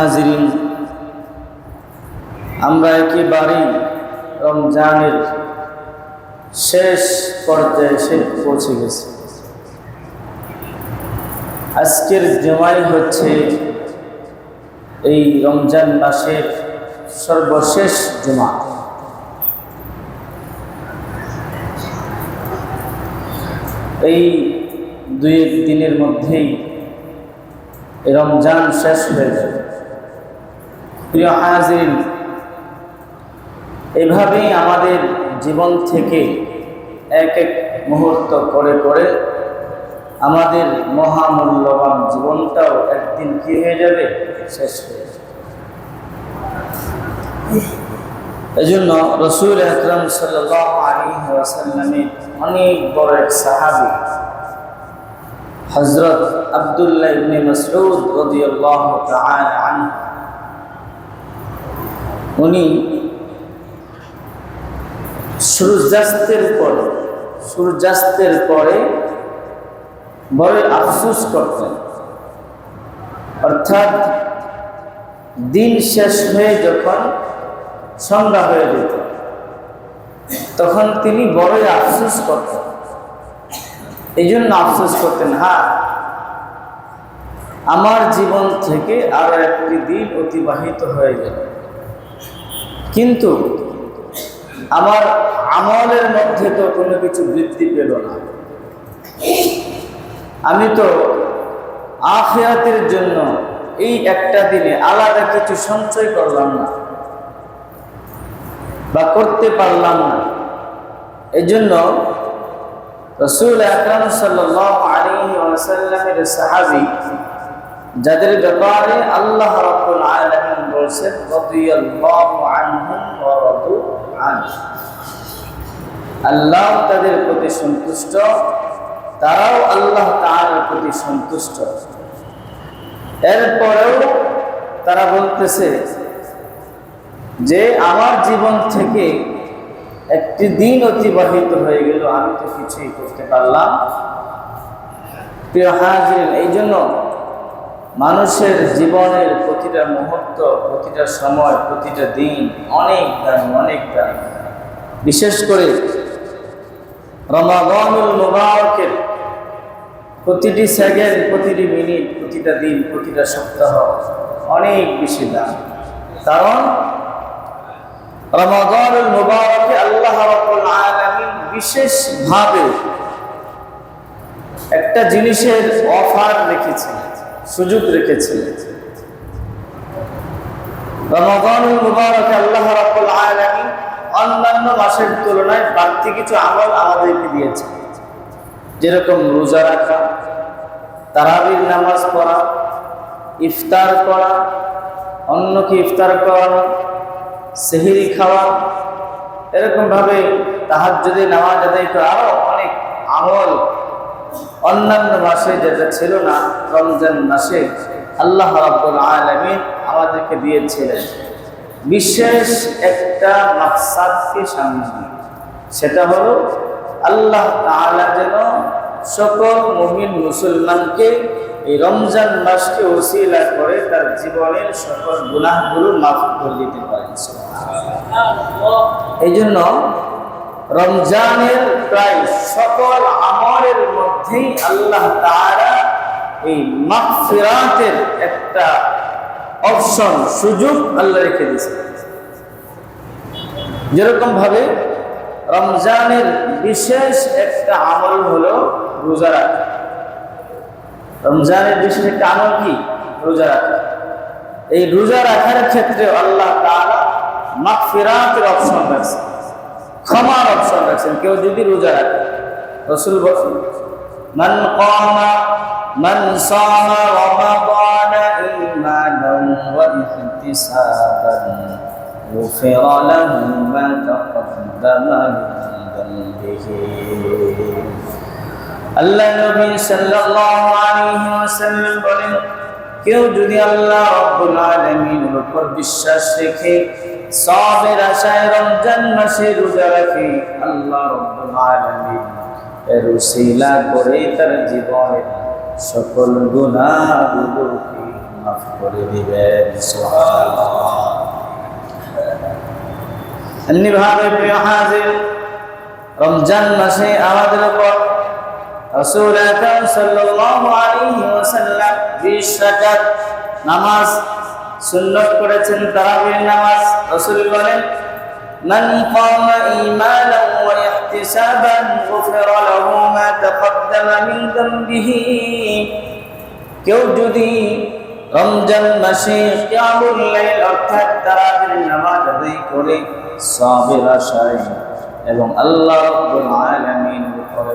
হাজিরিন। আমরা একেবারেই রমজানের শেষ পর্যায়ে এসে পৌঁছে গেছি। আজকের জমাই হচ্ছে এই রমজান মাসের সর্বশেষ জমা। এই দুই দিনের মধ্যেই রমজান শেষ হয়ে প্রিয় হাজির এভাবেই আমাদের জীবন থেকে এক এক মুহূর্ত করে করে আমাদের মহামূল্যবান জীবনটাও একদিন কি হয়ে যাবে? শেষ হয়ে যাবে। এই জন্য রসুল আকরম সাল্লাহ আলী অনেক বড় এক সাহাবি হজরত আবদুল্লাহ ইবনে মাসউদ রাদিয়াল্লাহু তাআলা আনহু উনি সূর্যাস্তের পরে সূর্যাস্তের পরে বড় আফসোস করতেন। অর্থাৎ দিন শেষ হয়ে যখন সন্ধ্যা হয়ে যেত, তখন তিনি বড়ই আফসোস করতেন। এই জন্য আফসোস করতেন হ্যাঁ আমার জীবন থেকে আরও একটি দিন অতিবাহিত হয়ে গেল। কিন্তু আমার আমলের মধ্যে তো কোনো কিছু বৃদ্ধি পেল না। আমি তো আখিরাতের জন্য এই একটা দিনে আলাদা কিছু সঞ্চয় করলাম না বা করতে পারলাম না। এই জন্য রসুল আকরম সাল্লাহ আলী সাহাবি, যাদের ব্যাপারে আল্লাহ রাব্বুল আলামিন বলছেন আল্লাহ তাদের প্রতি সন্তুষ্ট, তারাও আল্লাহ তাআলার প্রতি সন্তুষ্ট। এরপরেও তারা বলতেছে যে, আমার জীবন থেকে একটি দিন অতিবাহিত হয়ে গেল, আমি তো কিছুই করতে পারলাম প্রিয় হাজির এই জন্য মানুষের জীবনের প্রতিটা মুহূর্ত, প্রতিটা সময়, প্রতিটা দিন অনেক দামি অনেক দামি। বিশেষ করে রমাগনুল মুবারকের প্রতিটি সেকেন্ড, প্রতিটি মিনিট, প্রতিটা দিন, প্রতিটা সপ্তাহ অনেক বেশি দাম। কারণ রমাগনুল মুবারকে আল্লাহ রাব্বুল আলামিন বিশেষভাবে একটা জিনিসের অফার রেখেছিলেন সুযোগ রেখেছিলেন রমাদানুল মুবারক আল্লাহ রাব্বুল অন্যান্য মাসের তুলনায় বাড়তি কিছু আমল আমাদেরকে দিয়েছে যেরকম রোজা রাখা, তারাবির নামাজ পড়া, ইফতার করা অন্যকে ইফতার করানো, সেহিরি খাওয়া, এরকমভাবে তাহার যদি নামাজ আদায় করা আরও অনেক আমল অন্যান্য মাসে যেটা ছিল না রমজান মাসে আল্লাহ রাব্বুল আলামিন আমাদেরকে দিয়েছিলেন বিশেষ একটা মাকসাদকে সামনে সেটা হলো আল্লাহ তাআলা যেন সকল মুমিন মুসলমানকে এই রমজান মাসকে ওসিলা করে তার জীবনের সকল গুনাহগুলো মাফ করে দিতে পারেন। এই জন্য রমজানের প্রায় সকল আমলের মধ্যেই আল্লাহ তাআলা এই মাগফিরাতের একটা অপশন, সুযোগ আল্লাহ রেখে দিয়েছে যেরকম ভাবে রমজানের বিশেষ একটা আমল হলো রোজা রাখা। রমজানের বিশেষ একটা আমল কি? রোজা রাখা। এই রোজা রাখার ক্ষেত্রে আল্লাহ তাআলা মাগফিরাতের অপশন রাখছে ক্ষমার অপশন রাখছেন কেউ যদি রোজা রাখে রসুল বলছেন মান কামা মান সামা রমাদান ঈমানান ওয়া ইহতিসাবান غفر له ما تقدم من ذنبه আল্লাহ নবী সাল্লাল্লাহু আলাইহি ওয়াসাল্লাম বলেন কেউ যদি আল্লাহ রাব্বুল আলামিনের উপর বিশ্বাস রেখে সবের আশায় রমজান মাসে রোজা রাখে। আল্লাহ রাব্বুল আলামিন এর উসিলা করে তার জীবনের সকল গুনাহগুলোকে মাফ করে দিবেন, সুবহানাল্লাহ। এমনি ভাবে প্রিয় হাজির, রমজান মাসে আমাদের উপর রাসূল আকরাম সাল্লাল্লাহু আলাইহি ওয়াসাল্লাম 20 রাকাত নামাজ সুন্নত করেছেন তারাবির নামাজ। রাসূল বলেন, মান কামা ঈমানান ওয়া ইহতিসাবান গুফিরা লাহু মা তাকদ্দামা মিন যামবিহি কেউ যদি রমজান মাসে কিয়ামুল লাইল অর্থাৎ তারাবির নামাজ আদায় করে, সাবির আশায় এবং আল্লাহ রাব্বুল আলামিন উপরে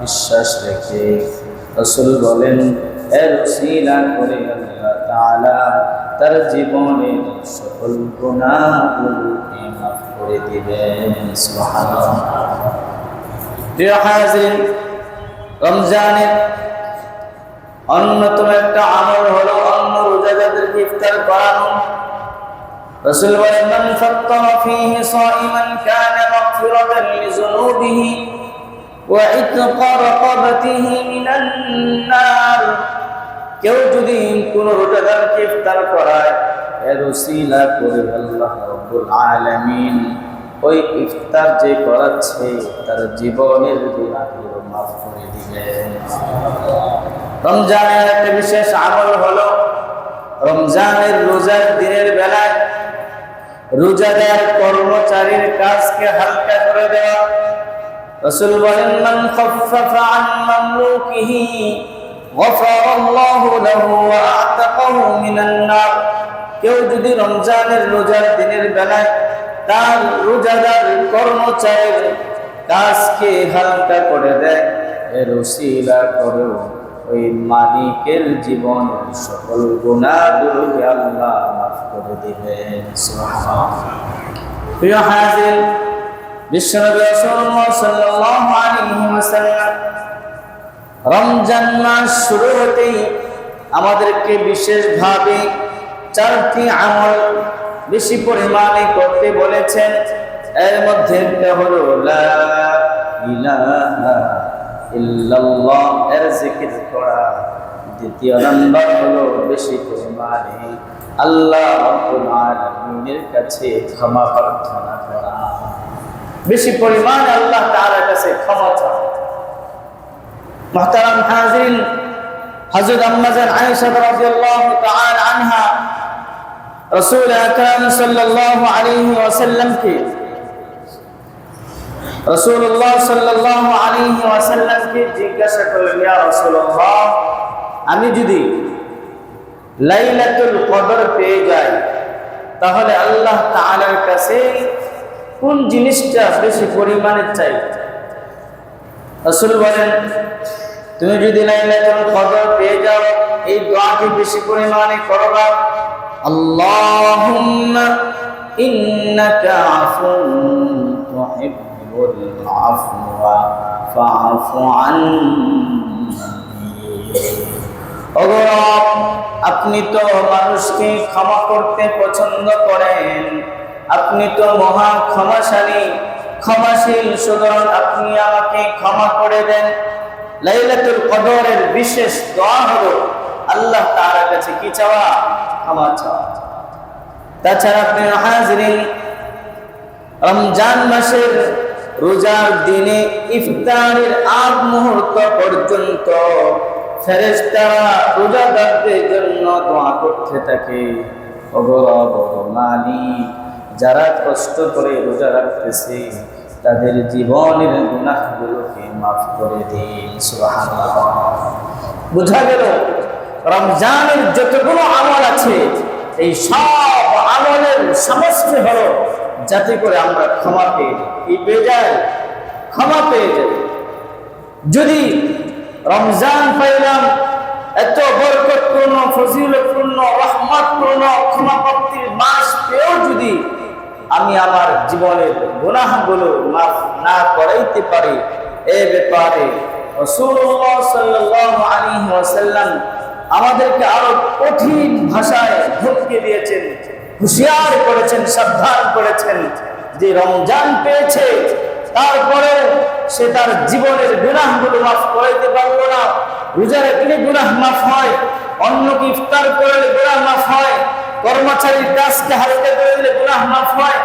বিশ্বাস রেখে রাসূল বলেন, এর সিলা করে আল্লাহ তাআলা তার জীবনের সকল গুনাহগুলোকে মাফ করে দিবেন প্রিয় রমজানের অন্যতম একটা আমল হলো অন্য রোজাদারদেরকে ইফতার করানো রসুল বলেন, মান ফাত্তারা ফীহি সাইমান কানা মাগফিরাতান লিযুনুবিহি ওয়া ইতকা রাকাবাতিহি মিনান নার কেউ যদি কোন ইফতার করায়। এর উসিলা করে আল্লাহ রাব্বুল আলামিন ওই ইফতার যে করাচ্ছে, তার জীবনের গুনাহগুলো মাফ করে দিবেন রমজানের একটা বিশেষ আমল হলো রমজানের রোজার দিনের বেলায় রোজাদার কর্মচারীর কাজকে হালকা করে দেওয়া। রসুল বলেন, মান খাফফাফা আন মামলুকিহি غفر الله له واعتقه من النار কেউ যদি রমজানের রোজার দিনের বেলায় তার রোজাদার কর্মচারীর কাজকে হালকা করে দেয় এর উসিলা করেও ওই মালিকের জীবন সকল গুণাগুলোকে আল্লাহ মাফ করে দিবেন প্রিয় হাজির বিশ্বনবী রাসূলুল্লাহ সাল্লাল্লাহু আলাইহি ওয়াসাল্লাম রমজান মাস শুরু হতেই আমাদেরকে বিশেষভাবে চারটি আমল বেশি পরিমাণে করতে বলেছেন। এর মধ্যে এর করা। দ্বিতীয় বেশি পরিমাণে আল্লাহ কাছে ক্ষমা বেশি পরিমাণে আল্লাহ তাআলার কাছে ক্ষমা চাওয়া। মোহতারাম হাজরিন হজরত আম্মাজান আয়েশা রাদিয়াল্লাহু তাআলা আনহা, রাসূল আকরাম সাল্লাল্লাহু আলাইহি ওয়াসাল্লামকে, রাসূলুল্লাহ সাল্লাল্লাহু আলাইহি ওয়াসাল্লামকে জিজ্ঞাসা করলেন, ইয়া রাসূলুল্লাহ, আমি যদি লাইলাতুল কদর পেয়ে যাই, তাহলে আল্লাহ তাআলার কাছে কোন জিনিসটা বেশি পরিমাণে চাই? রসুল বলেন, তুমি যদি লাইলাতুল কদর পেয়ে যাও, এই দোয়াটি বেশি পরিমাণে করবা আল্লাহুম্মা ইন্নাকা আফুন তুহিব্বুল আফওয়া, ফাআফু আন্নি। আপনি তো মানুষকে ক্ষমা করতে পছন্দ করেন, আপনি তো মহা ক্ষমাশালী। ক্ষমাশীল, সুতরাং আপনি আমাকে ক্ষমা করে দেন। লাইলাতুল কদরের বিশেষ দোয়া হলো, আল্লাহ তাআলার কাছে কি চাওয়া? ক্ষমা চাওয়া। তাছাড়া আপনি হাজিরিন, রমজান মাসের রোজার দিনে ইফতারের আগ মুহূর্ত পর্যন্ত ফেরেশতারা রোজাদারদের জন্য দোয়া করতে থাকে। অগরব মালিক যারা কষ্ট করে রোজা রাখতেছে, তাদের জীবনের গুনাহগুলোকে মাফ করে দিন বোঝা গেল? রমজানের যতগুলো আমল আছে, এই সব আমলের সমস্ত হলো যাতে করে আমরা ক্ষমা পেয়ে যাই। পেয়ে যাই? ক্ষমা পেয়ে যাই। যদি রমজান পাইলাম, এত বরকতপূর্ণ, ফজিলতপূর্ণ, রহমতপূর্ণ, ক্ষমাপ্রাপ্তির মাস আমি আমার জীবনের গুনাহগুলো মাফ না করাইতে পারি। এ ব্যাপারে আমাদেরকে আরও কঠিন ভাষায় ধমকে দিয়েছেন, হুঁশিয়ার করেছেন, সাবধান করেছেন যে রমজান পেয়েছে, তারপরে সে তার জীবনের গুনাহগুলো মাফ করাইতে পারল না। রোজা রাখলে গুনাহ মাফ হয়, অন্যকে ইফতার করলে গুনাহ মাফ হয় কর্মচারীর কাজকে হালকা করে দিলে গুনাহ মাফ হয়।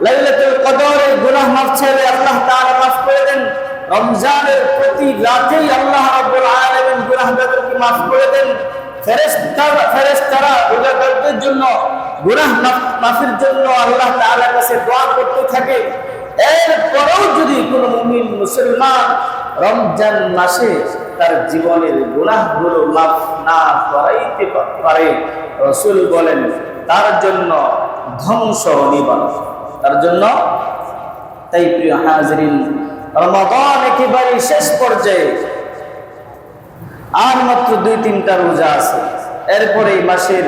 লাইলাতুল কদরের গুনাহ মাফ চাইলে আল্লাহ তাআলা মাফ করে দেন। রমজানের প্রতি রাতেই আল্লাহ রাব্বুল আলামিন গুনাহগারকে মাফ করে দেন। ফেরেশতারা ফেরেশতারা রোজাদারদের জন্য, গুনাহ মাফ- মাফের জন্য আল্লাহ তাআলার কাছে দোয়া করতে থাকে। এরপরেও যদি কোনো মুমিন মুসলমান রমজান মাসে তার জীবনের গুনাহগুলো মাফ না করাইতে পারে, রসুল বলেন, তার জন্য ধ্বংস নিবারণ। তার জন্য, তাই প্রিয় হাজরিন, রমাদান একেবারে শেষ পর্যায়ে আর মাত্র দুই তিনটা রোজা আছে। এরপরে এই মাসের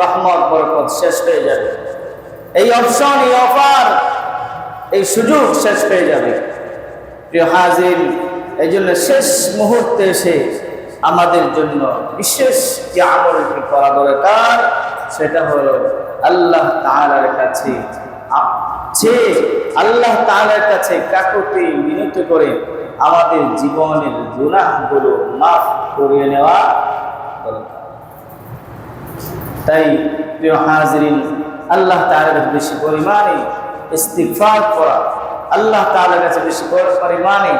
রহমত বরকত শেষ হয়ে যাবে। এই অপশন এই অফার এই সুযোগ শেষ পেয়ে যাবে। প্রিয় হাজির এই জন্য শেষ মুহূর্তে এসে আমাদের জন্য বিশেষ যে আমলটি করা দরকার, সেটা হলো আল্লাহ তাহার কাছে যে আল্লাহ তাআলার কাছে কাকুতি মিনত করে আমাদের জীবনের গুনাহগুলো মাফ করিয়ে নেওয়া তাই প্রিয় হাজরিন আল্লাহ কাছে বেশি পরিমাণে ইস্তিগফার করা। আল্লাহ তাআলার কাছে বেশি বড় পরিমাণে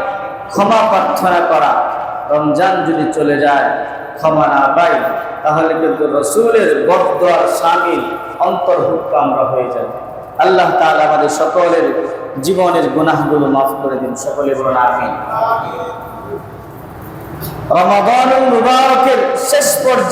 ক্ষমা প্রার্থনা করা। রমজান যদি চলে যায় ক্ষমা না পাই তাহলে কিন্তু রসুলের বদয়ার সামিল অন্তর্ভুক্ত আমরা হয়ে যাব। আল্লাহ তাআলা আমাদের সকলের জীবনের গুনাহগুলো মাফ করে দিন। সকলে বলুন আমিন। রমাদানুল মুবারকের শেষ পর্যায়ে